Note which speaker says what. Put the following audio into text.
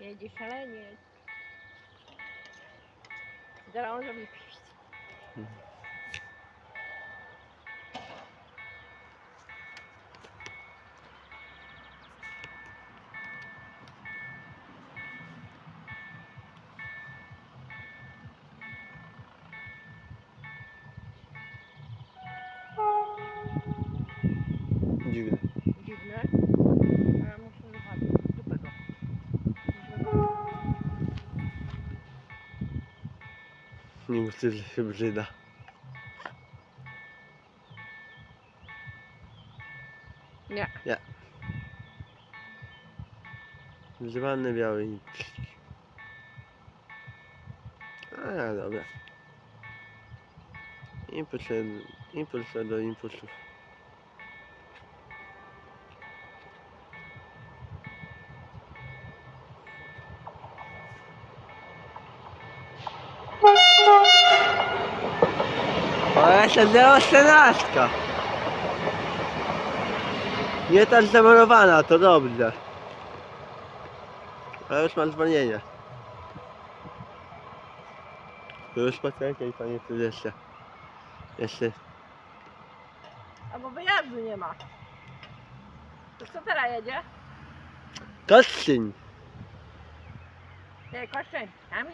Speaker 1: Jedzie szaleniec. Zaraz on zrobi.
Speaker 2: Dziwne.
Speaker 1: Dziwne.
Speaker 2: Nie że się brzyda.
Speaker 1: Nie.
Speaker 2: Zwane biały i A, dobra. Impuls, impuls do impulsów. O, jeszcze 013. Nie tak zamalowana, to dobrze. Ale już mam dzwonienie. To już poczekaj, panie prezesie. Jeszcze.
Speaker 1: Albo wyjazdu nie ma. To co teraz jedzie? Ej, Koszczyn, tam